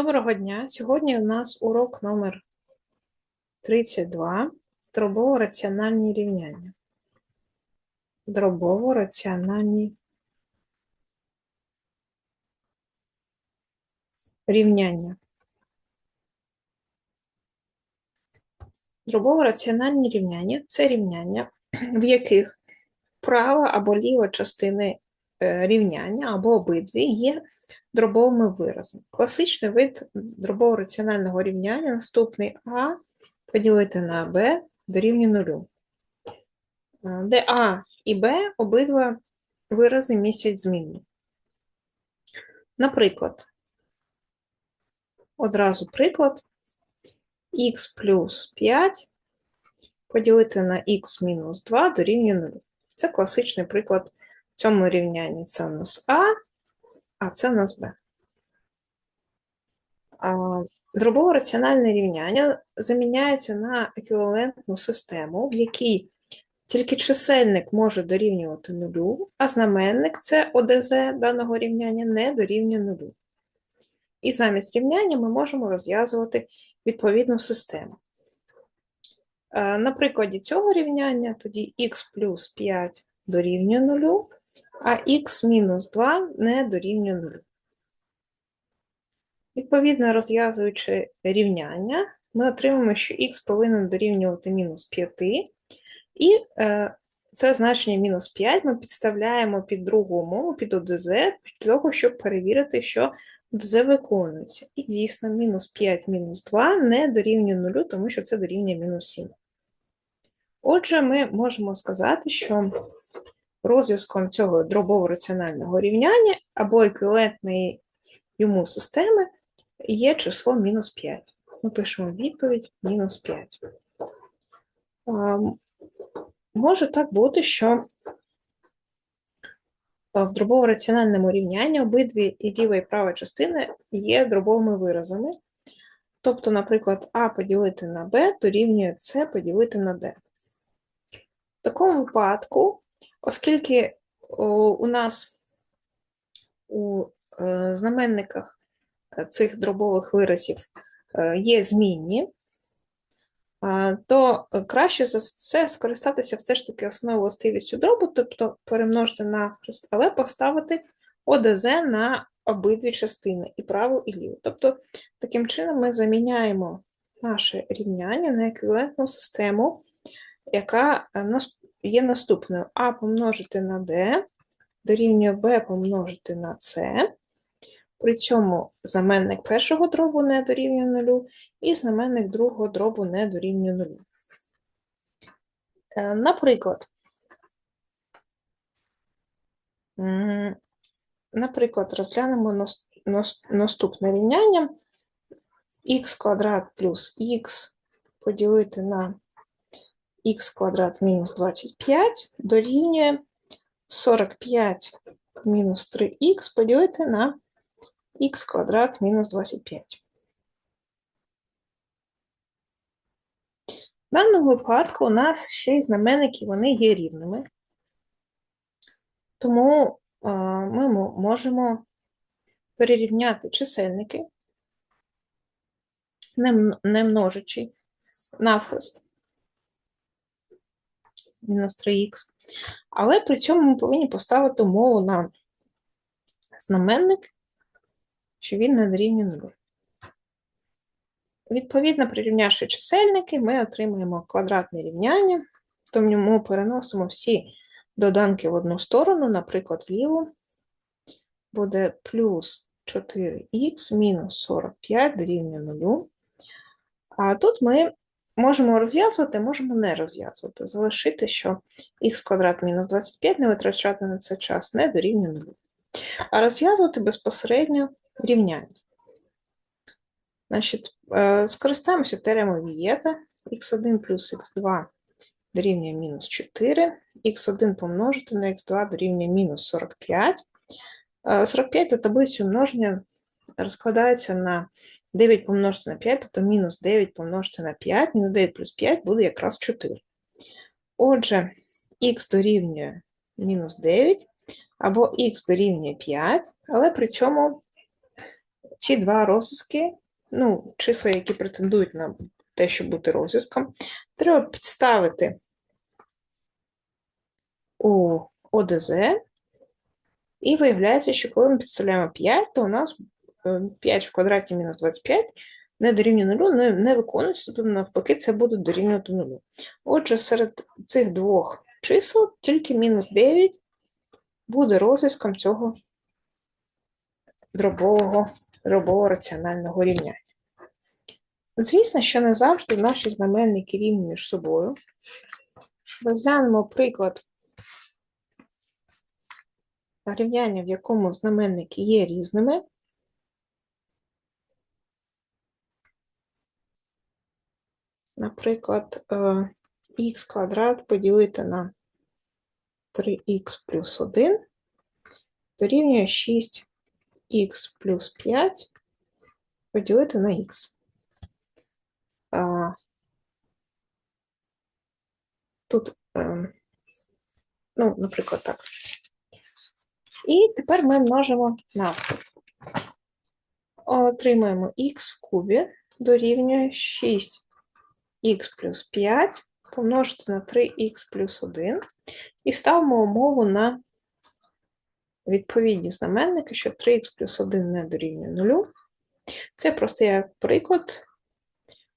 Доброго дня! Сьогодні у нас урок номер 32 дробово-раціональні рівняння. Дробово-раціональні рівняння. Дробово-раціональні рівняння це рівняння, в яких права або ліва частини рівняння або обидві є дробовими виразами. Класичний вид дробово-раціонального рівняння наступний А поділити на Б дорівнює нулю, е, де А і Б обидва вирази містять змінну. Наприклад, одразу приклад х плюс 5 поділити на х мінус 2 дорівнює 0. Це класичний приклад цьому рівнянні. Це у нас А, а це у нас Б. Дробово раціональне рівняння заміняється на еквівалентну систему, в якій тільки чисельник може дорівнювати нулю, а знаменник це ОДЗ даного рівняння не дорівнює нулю. І замість рівняння ми можемо розв'язувати відповідну систему. На прикладі цього рівняння тоді х плюс 5 дорівнює нулю, а х мінус 2 не дорівнює 0. Відповідно, розв'язуючи рівняння, ми отримаємо, що х повинен дорівнювати мінус 5, і е, це значення мінус 5 ми підставляємо під другу умову, під ОДЗ, для того, щоб перевірити, що ОДЗ виконується. І дійсно, мінус 5 мінус 2 не дорівнює 0, тому що це дорівнює мінус 7. Отже, ми можемо сказати, що розв'язком цього дробово-раціонального рівняння або еквівалентної йому системи є число мінус 5. Ми пишемо відповідь мінус 5. Може так бути, що в дробово-раціональному рівнянні обидві і ліва і права частини є дробовими виразами. Тобто, наприклад, А поділити на Б дорівнює С поділити на Д. В такому випадку Оскільки у нас у е, знаменниках е, цих дробових виразів е, є змінні, то краще за це скористатися все ж таки основною властивістю дробу, тобто перемножити навхрест, але поставити ОДЗ на обидві частини, і праву, і ліву. Тобто, таким чином ми заміняємо наше рівняння на еквівалентну систему, яка є наступною А помножити на D дорівнює B помножити на C. При цьому знаменник першого дробу не дорівнює нулю, і знаменник другого дробу не дорівнює нулю. Е, наприклад, наприклад, розглянемо наступне рівняння х квадрат плюс х поділити на х квадрат мінус 25 дорівнює 45 мінус 3х поділити на х квадрат мінус 25. В даному випадку у нас ще й знаменники вони є рівними, тому ми можемо перерівняти чисельники, не множачи навхрест мінус 3х. Але при цьому ми повинні поставити умову на знаменник, що він не дорівнює 0. Відповідно, прирівнявши чисельники, ми отримаємо квадратне рівняння, тому ми переносимо всі доданки в одну сторону, наприклад, вліву, буде плюс 4х мінус 45 дорівнює 0. А тут ми Можемо розв'язувати, можемо не розв'язувати. Залишити, що х квадрат мінус 25 не витрачати на це час не дорівнює 0. А розв'язувати безпосередньо рівняння. Значить, е, Скористаємося теремою Вієта. х1 плюс х2 дорівнює мінус 4, х1 помножити на х2 дорівнює мінус 45. 45 е, за таблицею множення розкладається на 9 помножити на 5, тобто мінус 9 помножити на 5, мінус 9 плюс 5 буде якраз 4. Отже, х дорівнює мінус 9, або х дорівнює 5, але при цьому ці два розв'язки, ну, числа, які претендують на те, щоб бути розв'язком, треба підставити у ОДЗ. І виявляється, що коли ми підставляємо 5, то у нас 5 в квадраті мінус 25 не дорівнює нулю, не, не виконується, тобто навпаки, це буде дорівнювати нулю. Отже, серед цих двох чисел тільки мінус 9 буде розв'язком цього дробового, дробового раціонального рівняння. Звісно, що не завжди наші знаменники рівні між собою. Розглянемо приклад рівняння, в якому знаменники є різними. Наприклад, х квадрат поділити на 3х плюс 1 дорівнює 6х плюс 5 поділити на х. Тут, ем, ну, наприклад, так. І тепер ми множимо навпис. Отримаємо х в кубі дорівнює 6х плюс 5 помножити на 3х плюс 1 і ставимо умову на відповідні знаменники, що 3х плюс 1 не дорівнює 0. Це просто як приклад.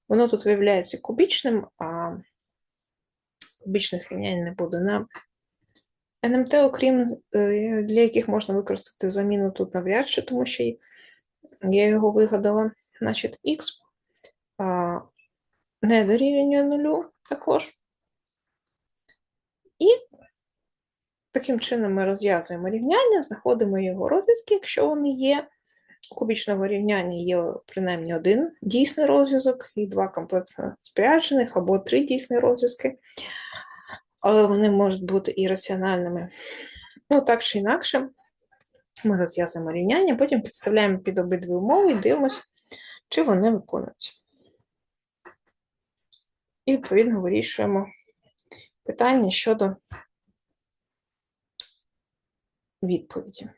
Воно тут виявляється кубічним, а кубічних рівнянь не буде. На НМТ, окрім е, для яких можна використати заміну тут навряд чи, тому що я його вигадала. Значить, х не дорівнює нулю також. І таким чином ми розв'язуємо рівняння, знаходимо його розв'язки, якщо вони є. У кубічного рівняння є принаймні один дійсний розв'язок і два комплексно споряджених, або три дійсні розв'язки, але вони можуть бути і. Ну, так чи інакше, ми розв'язуємо рівняння, потім підставляємо під обидві умови і дивимося, чи вони виконуються. І, відповідно, вирішуємо питання щодо відповіді.